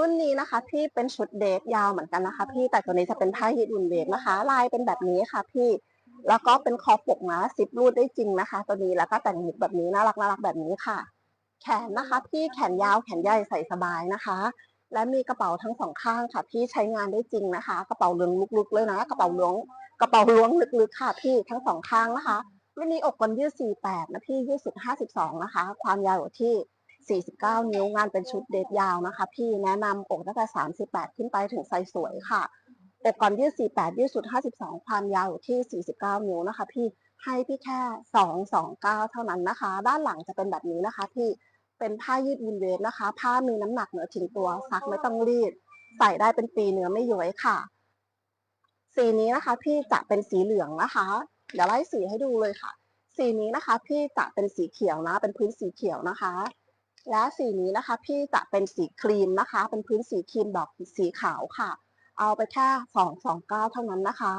รุ่นนี้นะคะ พี่เป็นชุดเดทยาวเหมือนกันนะคะ พี่แต่ตัวนี้จะเป็นผ้ายืดอุ่นเดทนะคะ ลายเป็นแบบนี้ค่ะ พี่แล้วก็เป็นคอปกนะซิปรูดได้จริงนะคะ ตัวนี้แล้วก็แต่งหมุกแบบนี้น่ารักน่ารักแบบนี้ค่ะ แขนนะคะ พี่แขนยาวแขนใหญ่ใส่สบายนะคะ และมีกระเป๋าทั้งสองข้างค่ะ พี่ใช้งานได้จริงนะคะ กระเป๋าเลืองลึกๆเลยนะกระเป๋าล้วงกระเป๋าล้วงลึกๆค่ะ พี่ทั้งสองข้างนะคะรุ่นนี้อกกันยืด48นะพี่ยืดสุด52นะคะ ความยาวอยู่ที่ 49 นิ้วงานเป็นชุดเดทยาวนะคะ พี่แนะนำอกตั้งแต่ 38 ขึ้นไปถึงไซส์สวยค่ะอกก่อนยืด48ยืดสุด 52 ความยาวอยู่ที่ 49 นิ้วนะคะ พี่ให้พี่แค่ 229 เท่านั้นนะคะ ด้านหลังจะเป็นแบบนี้นะคะพี่เป็นผ้ายืดวินเวฟนะคะ ผ้ามีน้ำหนักเหนือถึงตัวซักไม่ต้องรีด ใส่ได้เป็นปีเนื้อไม่ย้วยค่ะ สีนี้นะคะ พี่จะเป็นสีเหลืองนะคะ เดี๋ยวไล่สีให้ดูเลยค่ะ สีนี้นะคะ พี่จะเป็นสีเขียวนะ เป็นพื้นสีเขียวนะคะ และสีนี้นะคะ พี่จะเป็นสีครีมนะคะ เป็นพื้นสีครีมดอกสีขาวค่ะ เอาไปแค่สองสองเก้าเท่านั้นนะคะ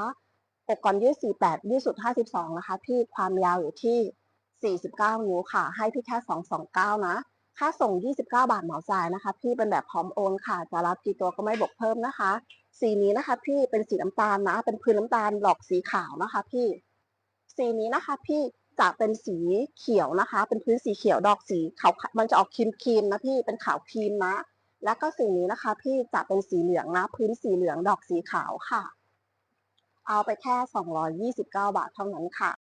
อกก่อนยืดสี่แปดยืดสุดห้าสิบสองนะคะ พี่ความยาวอยู่ที่สี่สิบเก้านิ้วค่ะ ให้พี่แค่สองสองเก้านะค่าส่งยี่สิบเก้าบาทเหมาจ่ายนะคะ พี่เป็นแบบพร้อมโอนค่ะ จะรับกี่ตัวก็ไม่บวกเพิ่มนะคะ สีนี้นะคะ พี่เป็นสีน้ำตาลนะ เป็นพื้นน้ำตาลดอกสีขาวนะคะ พี่ สีนี้นะคะ พี่ จะเป็นสีเขียวนะคะ เป็นพื้นสีเขียวดอกสีขาวมันจะออกครีมครีมๆนะพี่เป็นขาวครีมนะ แล้วก็สีนี้นะคะ พี่จะเป็นสีเหลืองนะ พื้นสีเหลืองดอกสีขาวค่ะ เอาไปแค่ 229 บาทเท่านั้นค่ะ